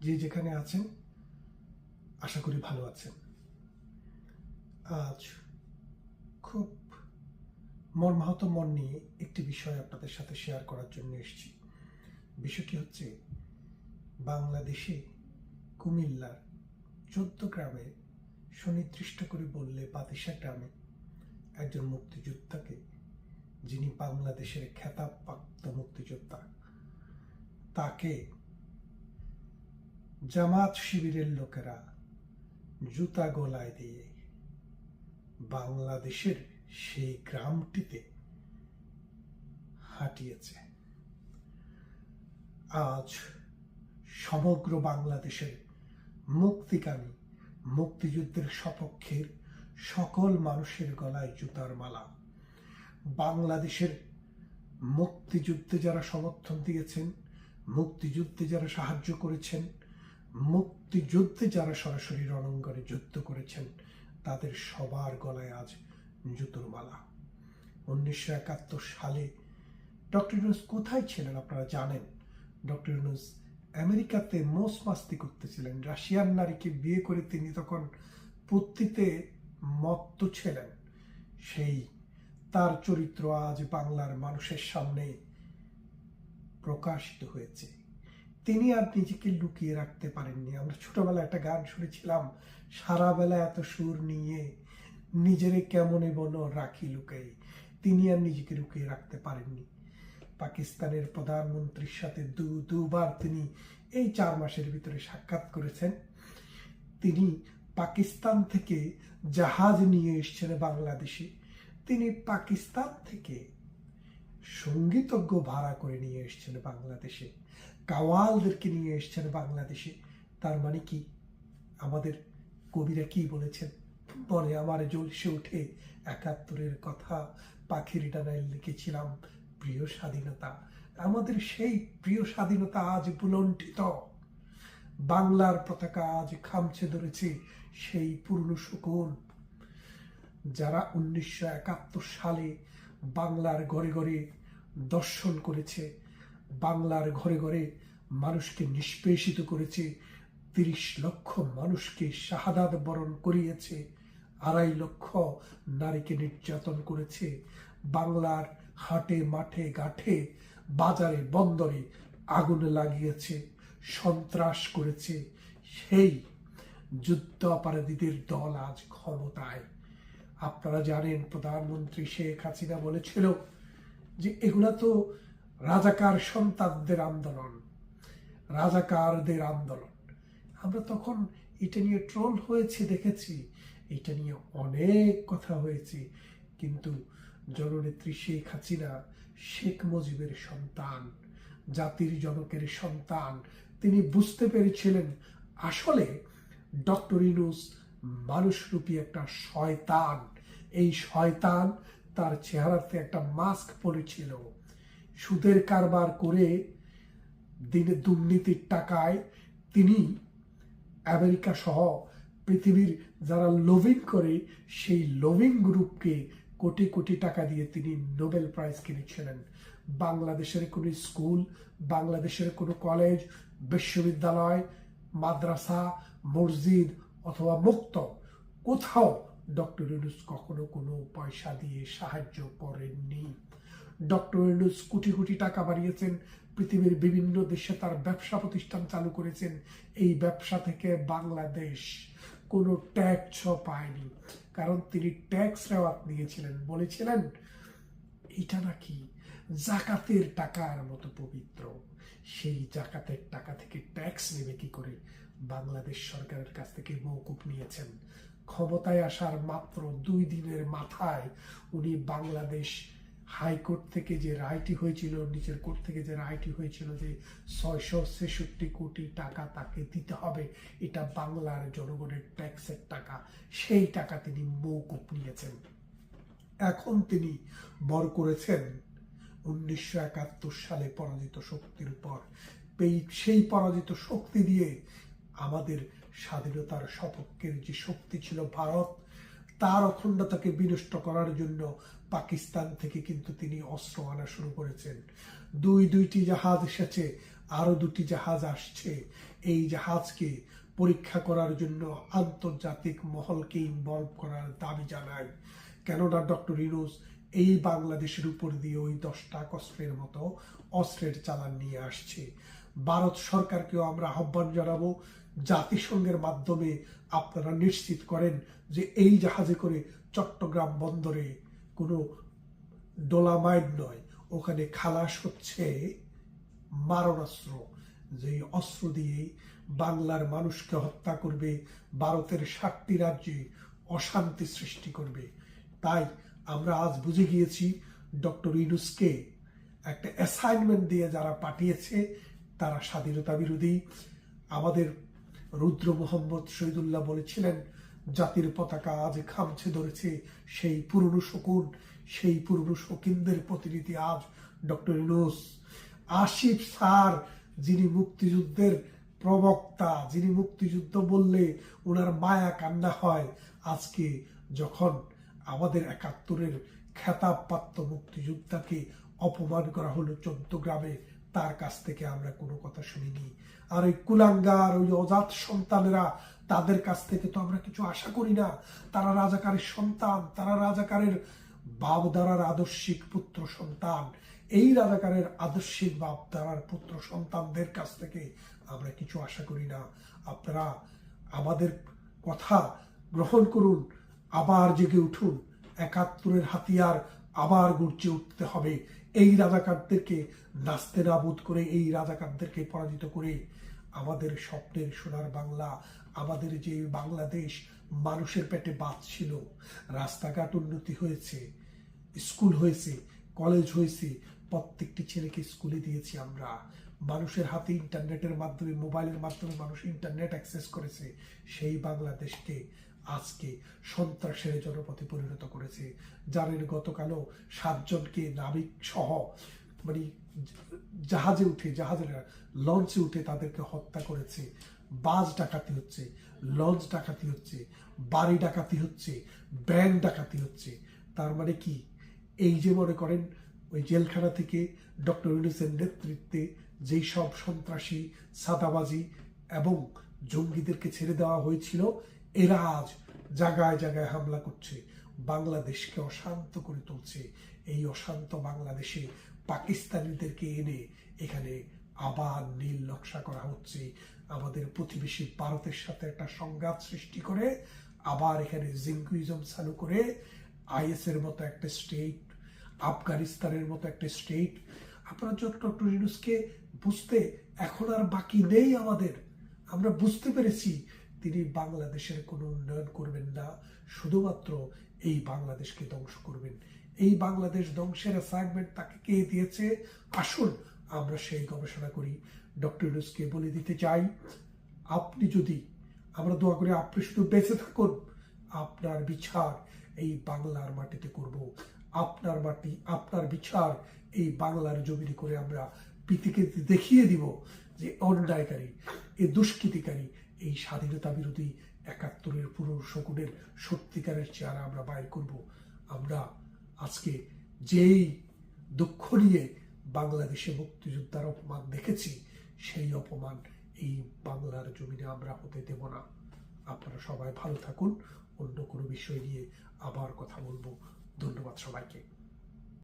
যে যেখানে আছেন, আশা করি ভালো আছেন। আজ খুব মর্মাহত মন নিয়ে একটি বিষয় আপনাদের সাথে শেয়ার করার জন্য এসেছি। বিষয়টি হচ্ছে, বাংলাদেশে কুমিল্লার চোদ্দ গ্রামে সুনির্দিষ্ট করে বললে বাতিসা গ্রামে একজন মুক্তিযোদ্ধাকে, যিনি বাংলাদেশের খেতাবপ্রাপ্ত মুক্তিযোদ্ধা, তাকে জামাত শিবিরের লোকেরা জুতা গলায় দিয়ে বাংলাদেশের সেই গ্রামটিতে হাঁটিয়েছে। আজ সমগ্র বাংলাদেশের মুক্তিকামী মুক্তিযুদ্ধের সপক্ষের সকল মানুষের গলায় জুতার মালা। বাংলাদেশের মুক্তিযুদ্ধে যারা সমর্থন দিয়েছেন, মুক্তিযুদ্ধে যারা সাহায্য করেছেন মুক্তিযুদ্ধে যারা সরাসরি রণাঙ্গনে যুদ্ধ করেছেন, তাদের সবার গলায় আজ জুতোর মালা। উনিশশো একাত্তর সালে ডক্টর ইউনুস কোথায় ছিলেন আপনারা জানেন? ডক্টর ইউনুস আমেরিকাতে মোস মাস্তি করতেছিলেন। রাশিয়ান নারীকে বিয়ে করে তিনি তখন পত্তিতে মত্ত ছিলেন। সেই, তার চরিত্র আজ বাংলার মানুষের সামনে প্রকাশিত হয়েছে। তিনি আর নিজেকে লুকিয়ে রাখতে পারেননি। আমরা ছোটবেলায় একটা গান শুনেছিলাম সারা বেলা এত সুর নিয়ে নিজেরে কেমনে বন রাখি লুকাই। তিনি আর নিজেকে লুকিয়ে রাখতে পারেননি। পাকিস্তানের প্রধানমন্ত্রীর সাথে দু, দুবার তিনি এই চার মাসের ভিতরে সাক্ষাৎ করেছেন। তিনি পাকিস্তান থেকে জাহাজ নিয়ে এসছেন বাংলাদেশে। তিনি পাকিস্তান থেকে সঙ্গীতজ্ঞ ভাড়া করে নিয়ে এসছেন বাংলাদেশে। কাওয়ালদেরকে নিয়ে এসছেন বাংলাদেশে। তার মানে কি? আমাদের কবিরা কি বলেছেন? বলে আমার জলসে উঠে একাত্তরের কথা। পাখির ডানায় লিখেছিলাম, প্রিয় স্বাধীনতা। আমাদের সেই প্রিয় স্বাধীনতা আজ বুলন্টিত বাংলার পতাকা আজ খামছে ধরেছে সেই পুরনো সুকুন যারা উনিশশো একাত্তর সালে বাংলার ঘরে ঘরে দর্শন করেছে, বাংলার ঘরে ঘরে মানুষকে নিষ্পেষিত করেছে, তিরিশ লক্ষ মানুষকে শাহাদাত বরণ করিয়েছে, আড়াই লক্ষ নারীকে নির্যাতন করেছে। বাংলার হাটে, মাঠে গাঠে বাজারে, বন্দরে আগুন লাগিয়েছে, সন্ত্রাস করেছে। সেই যুদ্ধ অপরাধীদের দল আজ ক্ষমতায়। আপনারা জানেন, প্রধানমন্ত্রী শেখ হাসিনা বলেছিল যে এগুলা তো রাজাকার সন্তানদের আন্দোলন, রাজাকারদের আন্দোলন। আমরা তখন এটা নিয়ে ট্রোল হয়েছে, দেখেছি। এটা নিয়ে অনেক কথা হয়েছে। কিন্তু জননেত্রী শেখ হাসিনা, শেখ মুজিবের সন্তান, জাতির জনকের সন্তান, তিনি বুঝতে পেরেছিলেন আসলে ডক্টর ইনুস মানুষরূপী একটা শয়তান। এই শয়তান তার চেহারাতে একটা মাস্ক পরেছিল। সুদের কারবার করে দিনে দুর্নীতির টাকায় তিনি আমেরিকা সহ পৃথিবীর যারা লোভিং করে, সেই লোভিং গ্রুপকে কোটি কোটি টাকা দিয়ে তিনি নোবেল প্রাইজ কিনেছিলেন। বাংলাদেশের কোনো স্কুল, বাংলাদেশের কোনো কলেজ, বিশ্ববিদ্যালয়, মাদ্রাসা, মসজিদ অথবা মুক্ত। কোথাও ডক্টর ইউনুস কখনো কোনো পয়সা দিয়ে সাহায্য করেননি। ডক্টর ইউনুস কোটি কোটি টাকা বাড়িয়েছেন, পৃথিবীর বিভিন্ন দেশে তার ব্যবসা প্রতিষ্ঠান চালু করেছেন, এই ব্যবসা থেকে বাংলাদেশ কোনো ট্যাক্সও পায়নি। কারণ তিনি ট্যাক্স রেওয়াত নিয়েছিলেন বলেছিলেন এটা নাকি জাকাতের টাকার মতো পবিত্র। সেই জাকাতের টাকা থেকে ট্যাক্স নেবে কি করে? বাংলাদেশ সরকারের কাছ থেকে মৌকুব নিয়েছেন। ক্ষমতায় আসার মাত্র দুই দিনের মাথায় উনি বাংলাদেশ হাইকোর্ট থেকে যে রায়টি হয়েছিল নিচের কোর্ট থেকে যে রায়টি হয়েছিল যে ছয়শো ছেষট্টি কোটি টাকা তাকে দিতে হবে, এটা বাংলার জনগণের ট্যাক্সের টাকা। সেই টাকা তিনি মৌকুব নিয়েছেন। এখন তিনি বর করেছেন উনিশশো একাত্তর সালে পরাজিত শক্তির উপর সেই পরাজিত শক্তি দিয়ে আমাদের স্বাধীনতার সপক্ষের যে শক্তি ছিল ভারত, তার অখণ্ডতাকে বিনষ্ট করার জন্য পাকিস্তান থেকে কিন্তু তিনি অস্ত্র আনা শুরু করেছেন। দুই দুইটি জাহাজ এসেছে আরও দুটি জাহাজ আসছে। এই জাহাজকে পরীক্ষা করার জন্য আন্তর্জাতিক মহলকে ইনভলভ করার দাবি জানায়। কেননা ডক্টর ইউনুস এই বাংলাদেশের উপর দিয়ে ওই দশটা অস্ত্রের মতো অস্ত্রের চালান নিয়ে আসছে। ভারত সরকারকেও আমরা আহ্বান জানাব, জাতিসংঘের মাধ্যমে আপনারা নিশ্চিত করেন যে এই জাহাজে করে চট্টগ্রাম বন্দরে কোনো ডোলামাইড নয়, ওখানে খালাস হচ্ছে মারণাস্ত্র। যে অস্ত্র দিয়ে বাংলার মানুষকে হত্যা করবে, ভারতের সাতটি রাজ্যে অশান্তি সৃষ্টি করবে। তাই আমরা আজ বুঝে গিয়েছি ডক্টর ইনুসকে একটা অ্যাসাইনমেন্ট দিয়ে যারা পাঠিয়েছে, তারা স্বাধীনতা বিরোধী। আমাদের রুদ্র মোহাম্মদ শহীদুল্লাহ বলেছিলেন, জাতির পতাকা আজ খামছে ধরেছে সেই পুরনো শকুন, সেই পুরনো শকিনদের প্রতিনিধি আজ ডক্টর ইনুস। আসিফ স্যার, যিনি মুক্তিযুদ্ধের প্রবক্তা, যিনি মুক্তিযুদ্ধ বললে ওনার মায়া কান্না হয়, আজকে যখন আমাদের একাত্তরের খেতাবপ্রাপ্ত মুক্তিযোদ্ধাকে অপমান করা হলো চোদ্দ গ্রামে। তার কাছ থেকে আমরা কোনো কথা শুনিনি। আর ওই কুলাঙ্গার, ওই অজাত সন্তানেরা, তাদের কাছ থেকে তো আমরা কিছু আশা করি না। তারা রাজাকারের সন্তান, তারা রাজাকারের বাবদারার আদর্শিক পুত্র সন্তান। এই রাজাকারের আদর্শিক বাপদারার পুত্র সন্তানদের কাছ থেকে আমরা কিছু আশা করি না। আপনারা আমাদের কথা গ্রহণ করুন। আবার জেগে উঠুন। একাত্তরের হাতিয়ার আবার গর্জে উঠতে হবে। এই রাজাকারদেরকে নাস্তে নাবুদ করে, এই রাজাকারদেরকে পরাজিত করে আমাদের স্বপ্নের সোনার বাংলা, আমাদের যে বাংলাদেশ মানুষের পেটে বাঁচছিল রাস্তাঘাট উন্নতি হয়েছে, স্কুল হয়েছে, কলেজ হয়েছে, প্রত্যেকটি ছেলেকে স্কুলে দিয়েছি আমরা। মানুষের হাতে ইন্টারনেটের মাধ্যমে, মোবাইলের মাধ্যমে মানুষ ইন্টারনেট অ্যাক্সেস করেছে, সেই বাংলাদেশকে আজকে সন্ত্রাসের জনপথে পরিণত করেছে। জানেন গতকালও সাতজনকে নাবিক সহ মানে জাহাজে উঠে, জাহাজের লঞ্চে উঠে তাদেরকে হত্যা করেছে। বাস ডাকাতি হচ্ছে, লঞ্চ ডাকাতি হচ্ছে, বাড়ি ডাকাতি হচ্ছে ব্যাংক ডাকাতি হচ্ছে। তার মানে কি? এই যে মনে করেন, ওই জেলখানা থেকে ডক্টর ইউনুসের নেতৃত্বে যেই সব সন্ত্রাসী, সাদাবাজি এবং জঙ্গিদেরকে ছেড়ে দেওয়া হয়েছিল এরা আজ জায়গায় জায়গায় হামলা করছে, বাংলাদেশকে অশান্ত করে তুলছে। এই অশান্ত বাংলাদেশে পাকিস্তানিদেরকে এনে এখানে আবার নীল নকশা করা হচ্ছে। আমাদের প্রতিবেশী ভারতের সাথে একটা সংঘাত সৃষ্টি করে, আবার এখানে জিঙ্গুইজম চালু করে আইএস এর মতো একটা স্টেট আফগানিস্তানের মতো একটা স্টেট আপনারা ডক্টর ইউনুসকে বুঝতে, এখন আর বাকি নেই আমাদের। আমরা বুঝতে পেরেছি তিনি বাংলাদেশের কোনো উন্নয়ন করবেন না, শুধুমাত্র এই বাংলাদেশকে ধ্বংস করবেন। এই বাংলাদেশ ধ্বংসের অ্যাসাইনমেন্ট তাকে কে দিয়েছে? আসুন আমরা সেই গবেষণা করি। ডক্টর ইউনুসকে বলে দিতে চাই, আপনি যদি, আমরা দোয়া করি আপনি শুধু বেঁচে থাকুন, আপনার বিচার এই বাংলার মাটিতে করব। আপনার মাটি, আপনার বিচার এই বাংলার জমিনে করে আমরা পৃথিবীকে দেখিয়ে দিব যে অন্যায়কারী, এ দুষ্কৃতিকারী এই স্বাধীনতা বিরোধী একাত্তরের পুরো শকুনের সত্যিকারের চেহারা আমরা বাইর করব। আমরা আজকে যেই দুঃখ নিয়ে বাংলাদেশে মুক্তিযোদ্ধার অপমান দেখেছি, সেই অপমান এই বাংলার জমিনে আমরা হতে দেব না। আপনারা সবাই ভালো থাকুন, অন্য কোনো বিষয় নিয়ে আবার কথা বলব। ধন্যবাদ সবাইকে।